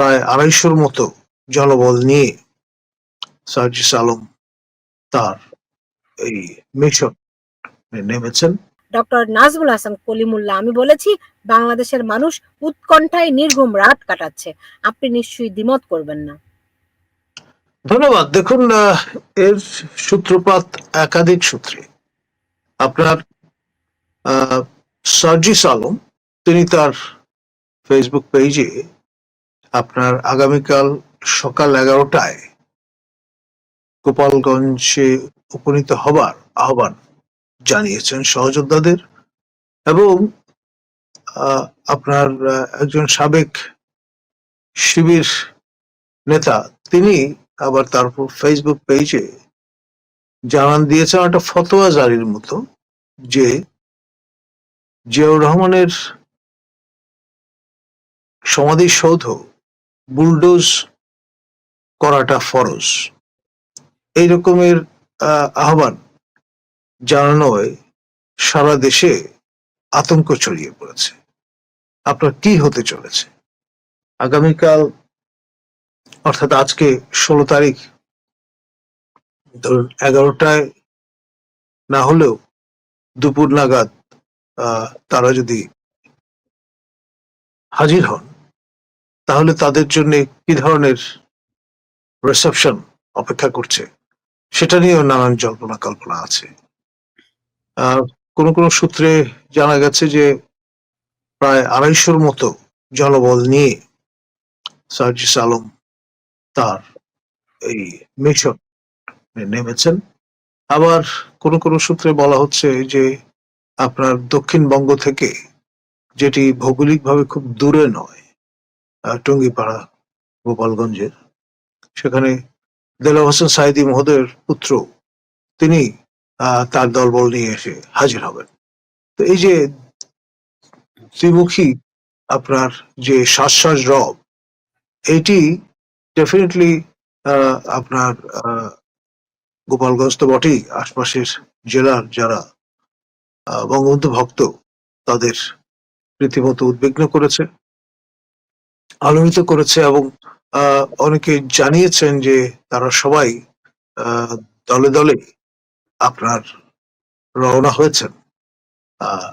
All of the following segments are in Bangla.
প্রায় আড়াইশোর মতো জনবল নিয়ে সার্জিস আলম তার এই মিশন নেমেছেন। ডক্টর নাজমুল হাসান কলিমুল্লাহ আমি বলেছি বাংলাদেশের মানুষ উৎকণ্ঠায় নির্ঘুম রাত কাটাচ্ছে। আপনি নিশ্চয়ই দ্বিমত করবেন না। ধন্যবাদ। দেখুন এর সূত্রপাত একাধিক সূত্রে। আপনার আহ, সার্জিস আলম তিনি তার ফেসবুক পেজে আপনার আগামীকাল সকাল এগারোটায় গোপালগঞ্জে উপনীত হবার আহ্বান জানিয়েছেন সহযোদ্ধাদের এবং আপনার একজন সাবেক শিবির নেতা, তিনি আবার তারপর ফেসবুক পেজে জানান দিয়েছেন একটা ফতোয়া জারির মতো যে জিয়াউর রহমানের সমাধিসৌধ বুলডোজ করাটা ফরজ। এই রকমের আহ, আহ্বান জানানোয় সারা দেশে আতঙ্ক ছড়িয়ে পড়েছে। আপনার কি হতে চলেছে? আগামীকাল অর্থাৎ আজকে ষোলো তারিখ ধরুন এগারোটায় না হলেও দুপুর নাগাদ তারা যদি হাজির হন তাহলে তাদের জন্য কি ধরনের রিসেপশন অপেক্ষা করছে? সেটা নিয়েও নানান জল্পনা কল্পনা আছে। কোনো কোনো সূত্রে জানা গেছে যে প্রায় আড়াইশোর মতো জনবল নিয়ে সার্জিস আলম তার এই মিশন নেমেছেন। আবার কোন কোন সূত্রে বলা হচ্ছে যে আপনার দক্ষিণবঙ্গ থেকে, যেটি ভৌগোলিকভাবে খুব দূরে নয় টঙ্গিপাড়া গোপালগঞ্জের সেখানে দেলা হোসেন সাইদি মহোদয়ের পুত্র, তিনি তার দলবল নিয়ে এসে হাজির হবেন। তো এই যে ত্রিমুখী আপনার যে শ্বাস রব এইটি ডেফিনেটলি আপনার গোপালগঞ্জ তো বটেই, আশপাশের জেলার যারা বঙ্গবন্ধু ভক্ত তাদের রীতিমতো উদ্বিগ্ন করেছে। আলোড়িত করেছে এবং অনেকে জানিয়েছেন যে তারা সবাই দলে দলে আপনার রওনা হয়েছেন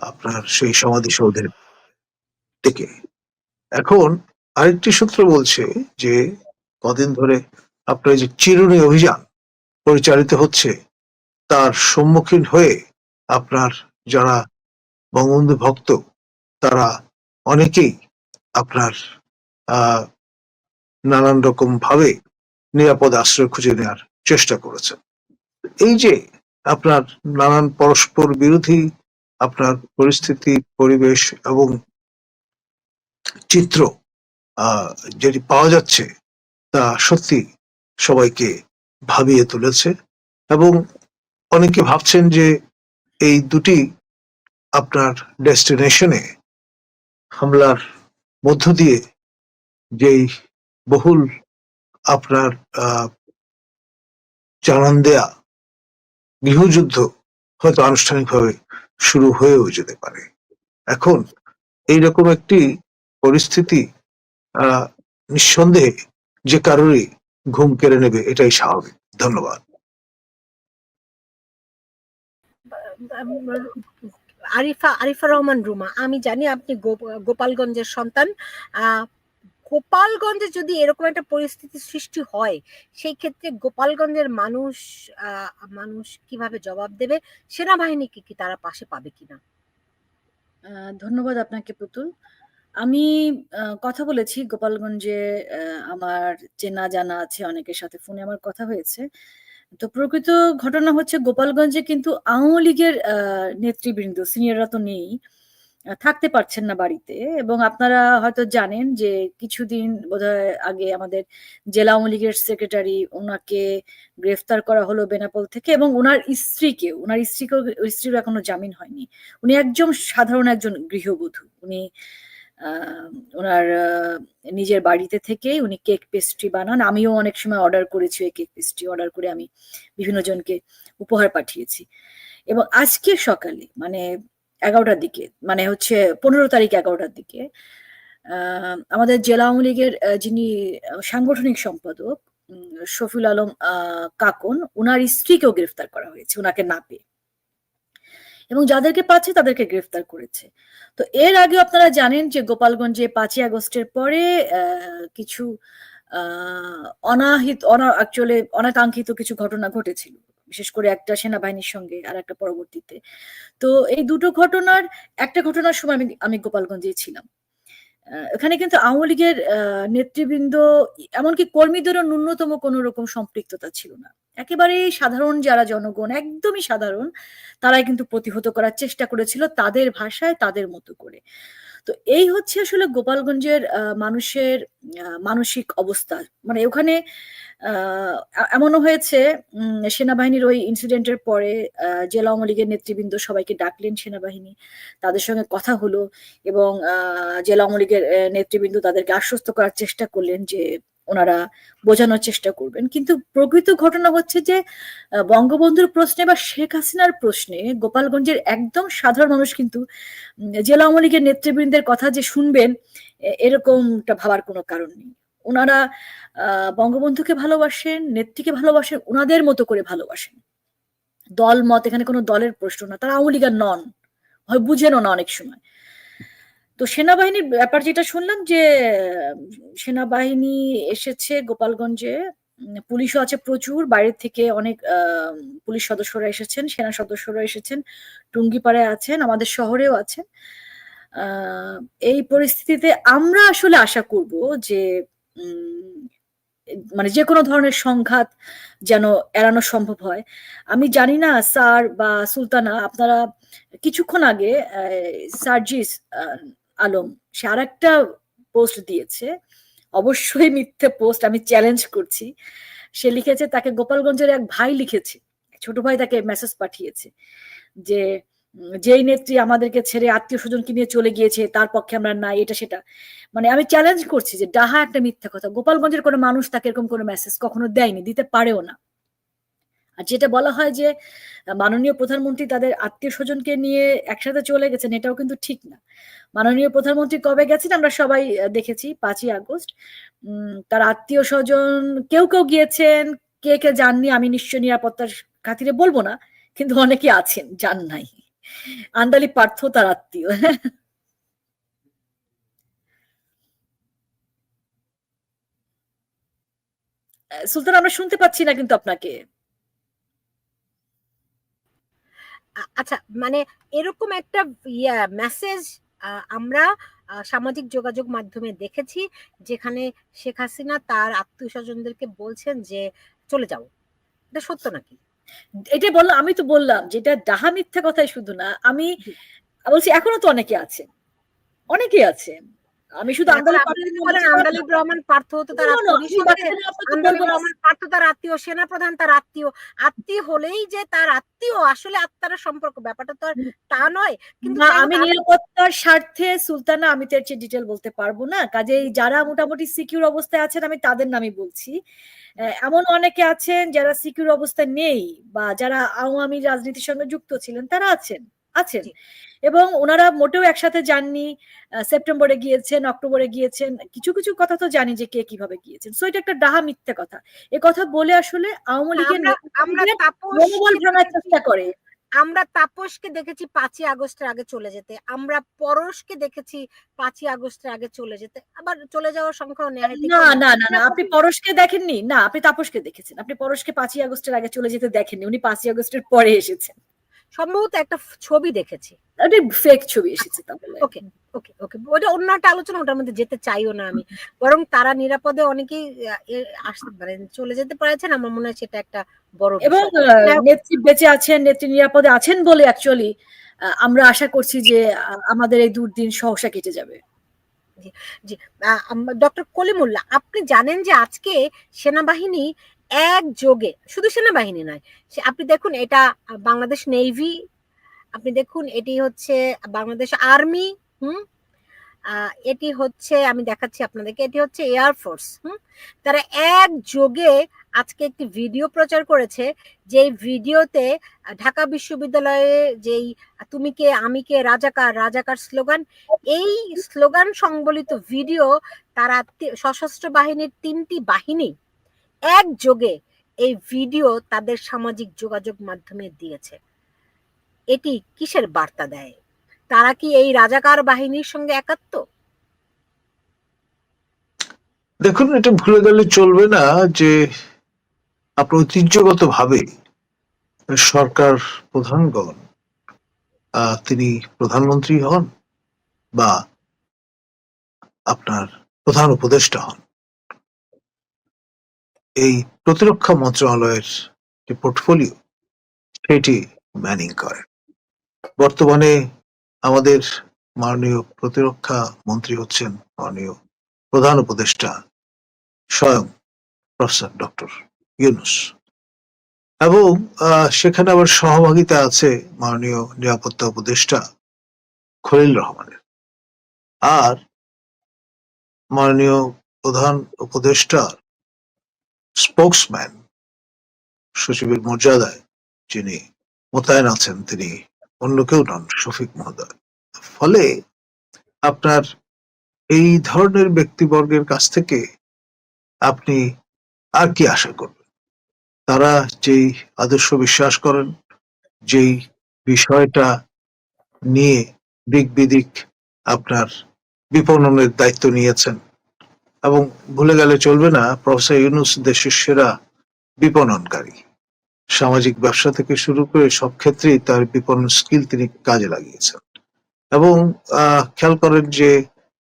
আপনার সেই সমাধিসৌধের দিকে। এখন আরেকটি সূত্র বলছে যে কদিন ধরে আপনার যে চিরুনি অভিযান পরিচালিত হচ্ছে, তার সম্মুখীন হয়ে আপনার যারা বঙ্গবন্ধু ভক্ত, তারা অনেকেই আপনার নানান রকম ভাবে নিরাপদ আশ্রয় খুঁজে নেওয়ার চেষ্টা করেছেন। এই যে আপনার নানান পরস্পর বিরোধী, আপনার পরিস্থিতি, পরিবেশ এবং চিত্র যেটি পাওয়া যাচ্ছে তা সত্যি সবাইকে ভাবিয়ে তুলেছে এবং অনেকে ভাবছেন যে এই দুটি আপনার ডেস্টিনেশনে হামলার মধ্য দিয়ে যেই বহুল আপনার জানান দেয়া গৃহযুদ্ধ হয়তো আনুষ্ঠানিকভাবে শুরু হয়েও যেতে পারে। এখন এইরকম একটি পরিস্থিতি নিঃসন্দেহে যে কারোরই ঘুম কেড়ে নেবে এটাই স্বাভাবিক। ধন্যবাদ। আরিফা আরিফা রহমান রুমা, আমি জানি আপনি গোপালগঞ্জের সন্তান গোপালগঞ্জে যদি এরকম একটা পরিস্থিতি সৃষ্টি হয়, সেই ক্ষেত্রে গোপালগঞ্জের মানুষ মানুষ কীভাবে জবাব দেবে? সেনাবাহিনীকে কি তারা পাশে পাবে কিনা? ধন্যবাদ আপনাকে, পুতুল। আমি কথা বলেছি গোপালগঞ্জে আমার চেনা জানা আছে অনেকের সাথে ফোনে আমার কথা হয়েছে। তো প্রকৃত ঘটনা হচ্ছে গোপালগঞ্জে কিন্তু আওয়ামী লীগের নেতৃবৃন্দ, সিনিয়ররা তো নেই। থাকতে পারছেন না বাড়িতে এবং আপনারা হয়তো জানেন যে কিছুদিন বোধহয় আগে আমাদের জেলা আওয়ামী লীগের সেক্রেটারি ওনাকে গ্রেফতার করা হলো বেনাপোল থেকে এবং ওনার স্ত্রীকে ওনার স্ত্রীকেও স্ত্রীর এখনও জামিন হয়নি। উনি একজন সাধারণ একজন গৃহবধূ। উনি ওনার নিজের বাড়িতে থেকেই উনি কেক পেস্ট্রি বানান। আমিও অনেক সময় অর্ডার করেছি ওই কেক পেস্ট্রি, অর্ডার করে আমি বিভিন্ন জনকে উপহার পাঠিয়েছি। এবং আজকে সকালে মানে এগারোটার দিকে মানে হচ্ছে পনেরো তারিখ এগারোটার দিকে। আমাদের জেলা আওয়ামী লীগের যিনি সাংগঠনিক সম্পাদক শফিউল আলম কাকন ওনার স্ত্রীকেও গ্রেফতার করা হয়েছে ওনাকে না পেয়ে। এবং যাদেরকে পাচ্ছে তাদেরকে গ্রেফতার করেছে। তো এর আগে আপনারা জানেন যে গোপালগঞ্জে পাঁচই আগস্টের পরে কিছু অনাহিত, অনা অ্যাকচুয়ালি অনাকাঙ্ক্ষিত কিছু ঘটনা ঘটেছিল। বিশেষ করে একটা সেনাবাহিনীর সঙ্গে আর একটা পরবর্তীতে। তো এই দুটো ঘটনার, একটা ঘটনার সময় আমি আমি গোপালগঞ্জে ছিলাম। এখানে কিন্তু আওয়ামী লীগের নেতৃবৃন্দ, এমনকি কর্মীদেরও ন্যূনতম কোনো রকম সম্পৃক্ততা ছিল না। একেবারে সাধারণ যারা জনগণ, একদমই সাধারণ, তারাই কিন্তু প্রতিহত করার চেষ্টা করেছিল তাদের ভাষায়, তাদের মতো করে। তো এই হচ্ছে আসলে গোপালগঞ্জের মানুষের মানসিক অবস্থা। মানে ওখানে এমনও হয়েছে সেনাবাহিনীর ওই ইনসিডেন্টের পরে জেলা আওয়ামী লীগের নেতৃবৃন্দ সবাইকে ডাকলেন সেনাবাহিনী, তাদের সঙ্গে কথা হলো এবং জেলা আওয়ামী লীগের নেতৃবৃন্দ তাদেরকে আশ্বস্ত করার চেষ্টা করলেন যে ওনারা বোঝানোর চেষ্টা করবেন। কিন্তু প্রকৃত ঘটনা হচ্ছে যে বঙ্গবন্ধুর প্রশ্নে বা শেখ হাসিনার প্রশ্নে গোপালগঞ্জের একদম সাধারণ মানুষ কিন্তু জেলা আওয়ামী লীগের নেতৃবৃন্দের কথা যে শুনবেন এরকমটা ভাবার কোনো কারণ নেই। ওনারা বঙ্গবন্ধুকে ভালোবাসেন, নেত্রীকে ভালোবাসেন ওনাদের মতো করে ভালোবাসেন। দল মত এখানে কোনো দলের প্রশ্ন না, তারা আওয়ামী লীগের নন, হয় বুঝেনও না অনেক সময়। তো সেনাবাহিনীর ব্যাপার যেটা শুনলাম যে, সেনাবাহিনী এসেছে গোপালগঞ্জে পুলিশও আছে প্রচুর, বাইরে থেকে অনেক পুলিশ সদস্যরা এসেছেন, সেনা সদস্যরা এসেছেন, টুঙ্গিপাড়ায় আছেন, আমাদের শহরেও আছেন। এই পরিস্থিতিতে আমরা আসলে আশা করব যে মানে যে কোনো ধরনের সংঘাত যেন এড়ানো সম্ভব হয়। আমি জানি না স্যার বা সুলতানা, আপনারা কিছুক্ষণ আগে সার্জিস আলম, সে আর একটা পোস্ট দিয়েছে। অবশ্যই মিথ্যে পোস্ট আমি চ্যালেঞ্জ করছি। সে লিখেছে, তাকে গোপালগঞ্জের এক ভাই লিখেছে, ছোট ভাই তাকে মেসেজ পাঠিয়েছে যে যেই নেত্রী আমাদেরকে ছেড়ে আত্মীয় স্বজনকে নিয়ে চলে গিয়েছে, তার পক্ষে আমরা নাই এটা সেটা। মানে আমি চ্যালেঞ্জ করছি যে ডাহা একটা মিথ্যা কথা। গোপালগঞ্জের কোনো মানুষ তাকে এরকম কোনো মেসেজ কখনো দেয়নি, দিতে পারেও না। আর যেটা বলা হয় যে, মাননীয় প্রধানমন্ত্রী তাদের আত্মীয় স্বজনকে নিয়ে একসাথে চলে গেছেন, এটাও কিন্তু ঠিক না। মাননীয় প্রধানমন্ত্রী কবে গেছেন আমরা সবাই দেখেছি পাঁচই আগস্ট। তার আত্মীয় স্বজন কেউ কেউ গিয়েছেন, কে কে যাননি আমি নিশ্চয় নিরাপত্তার খাতিরে বলব না, কিন্তু অনেকে আছেন, যান নাই। আন্দালি পার্থ তার আত্মীয়। সুলতান, আমরা শুনতে পাচ্ছি না কিন্তু আপনাকে। আচ্ছা মানে এরকম একটা ইয়া মেসেজ আমরা সামাজিক যোগাযোগ মাধ্যমে দেখেছি, যেখানে শেখ হাসিনা তার আত্মীয় স্বজনদেরকে বলছেন যে, চলে যাও। এটা সত্য নাকি? এটা বললাম আমি তো বললাম যেটা ডাহা মিথ্যা কথাই শুধু না আমি বলছি এখনও তো অনেকে আছে অনেকে আছেন আমি শুধু এখন আন্দালি রহমান পার্থ হতো তার আত্মীয় পার্থ তার আত্মীয় সেনাপ্রধান তার আত্মীয়। আত্মীয় হলেই যে তার আত্মীয় আসলে আত্মার সম্পর্ক ব্যাপারটা তো আর তা নয়। কিন্তু আমি নিরাপত্তার স্বার্থে সুলতানা আমি তো এর চেয়ে ডিটেল বলতে পারব না। কাজেই যারা মোটামুটি সিকিউর অবস্থায় আছেন আমি তাদের নামই বলছি। এমন অনেকে আছেন যারা সিকিউর অবস্থায় নেই বা যারা আওয়ামী রাজনীতির সঙ্গে যুক্ত ছিলেন তারা আছেন। আছেন। এবং ওনারা মোটেও একসাথে যাননি সেপ্টেম্বরে গিয়েছেন অক্টোবরে গিয়েছেন কিছু কিছু কথা তো জানি যে কে কীভাবে গিয়েছেন। সো এটা একটা ডাহা মিথ্যে কথা। এ কথা বলে আসলে আওয়ামী লীগের আমরা আমরা তাপস মনোবল ভাঙার চেষ্টা করে। আমরা তাপসকে দেখেছি পাঁচই আগস্টের আগে চলে যেতে। আমরা পরশকে দেখেছি পাঁচই আগস্টের আগে চলে যেতে। আবার চলে যাওয়ার সংখ্যাও নেহাতি না না না। না আপনি পরশকে দেখেননি? না আপনি তাপসকে দেখেছেন। আপনি পরশকে পাঁচই আগস্টের আগে চলে যেতে দেখেননি। উনি পাঁচই আগস্টের পরে এসেছেন। সম্ভবত একটা ছবি দেখেছি। ওটা ফেক ছবি এসেছে তাহলে ওকে ওকে ওকে। ওটা অন্য একটা আলোচনা ওটার মধ্যে যেতে চাইও না আমি। বরং তারা নিরাপদে অনেকেই আসতে মানে চলে যেতে পেরেছেন। আমার মনে হয় সেটা একটা বড় এবং। নেত্রী বেঁচে আছেন নেত্রী নিরাপদে আছেন বলে অ্যাকচুয়ালি আমরা আশা করছি যে আমাদের এই দুর্দিন সহসা কেটে যাবে। জি ডক্টর কলিমুল্লাহ আপনি জানেন যে আজকে সেনাবাহিনী একযোগে, শুধু সেনাবাহিনী নয়, সে- আপনি দেখুন এটা বাংলাদেশ নেভি আপনি দেখুন এটি হচ্ছে বাংলাদেশ আর্মি হুম? এটি হচ্ছে, আমি দেখাচ্ছি আপনাদেরকে, এটি হচ্ছে এয়ারফোর্স হুম? তারা এক যোগে আজকে একটি ভিডিও প্রচার করেছে যেই ভিডিওতে ঢাকা বিশ্ববিদ্যালয়ে যেই তুমি কে, আমি কে রাজাকার রাজাকার স্লোগান, এই স্লোগান সংবলিত ভিডিও তারা সশস্ত্র বাহিনীর তিনটি বাহিনী একযোগে এই ভিডিও তাদের সামাজিক যোগাযোগ মাধ্যমে দিয়েছে। এটি কিসের বার্তা দেয়? তারা কি এই রাজাকার বাহিনীর সঙ্গে একাত্ম? দেখুন, এটা ভুলে গেলে চলবে না যে আপনার ঐতিহ্যগত ভাবে সরকার প্রধানগণ তিনি প্রধানমন্ত্রী হন বা আপনার প্রধান উপদেষ্টা হন। এই প্রতিরক্ষা মন্ত্রণালয়ের যে পোর্টফোলিও সেটি ম্যানিং করে। বর্তমানে আমাদের মাননীয় প্রতিরক্ষা মন্ত্রী হচ্ছেন মাননীয় প্রধান উপদেষ্টা স্বয়ং প্রফেসর ডক্টর ইউনুস। এবং সেখানে আবার সহভাগিতা আছে মাননীয় নিরাপত্তা উপদেষ্টা খলিল রহমানের। আর মাননীয় প্রধান উপদেষ্টা স্পোক্সম্যান সচিবের মর্যাদায় যিনি মোতায়েন আছেন, তিনি অন্য কেউ নন, শফিক মহোদয়। ফলে আপনার এই ধরনের ব্যক্তিবর্গের কাছ থেকে আপনি আর কি আশা করবেন? তারা যেই আদর্শ বিশ্বাস করেন, যেই বিষয়টা নিয়ে দিক বিদিক আপনার বিপণনের দায়িত্ব নিয়েছেন এবং ভুলে গেলে চলবে না, প্রফেসর ইউনুস দেশের সেরা বিপণনকারী। সামাজিক ব্যবসা থেকে শুরু করে সব ক্ষেত্রেই তার বিপণন স্কিল তিনি কাজে লাগিয়েছেন। এবং খেয়াল করেন যে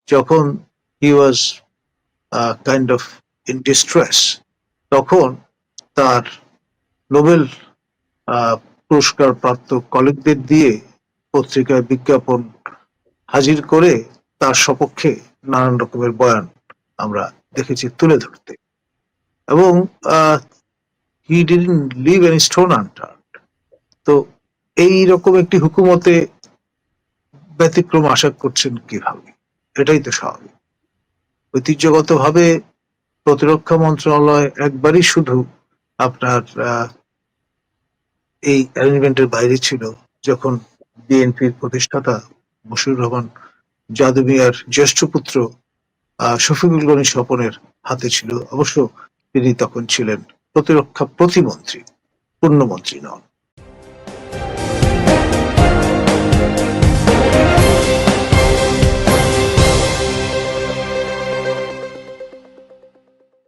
যখন he was kind of in distress তখন তার নোবেল পুরস্কার প্রাপ্ত কলিগদের দিয়ে পত্রিকায় বিজ্ঞাপন হাজির করে তার সপক্ষে নানান রকমের বয়ান আমরা দেখেছি তুলে ধরতে। এবং he didn't leave an stone unturned তো এই রকম একটি হুকুমতে ব্যতিক্রম আশা করছেন কীভাবে? এটাই তো স্বাভাবিক। ঐতিহ্যগতভাবে প্রতিরক্ষা মন্ত্রণালয় একবারই শুধু আপনার এই অ্যারেঞ্জমেন্টের বাইরে ছিল, যখন বিএনপির প্রতিষ্ঠাতা বশির রহমান যাদু মিয়ার জ্যেষ্ঠ পুত্র শফিকুল গনি স্বপনের হাতে ছিল। অবশ্য তিনি তখন ছিলেন প্রতিরক্ষা প্রতিমন্ত্রী পূর্ণমন্ত্রী নন।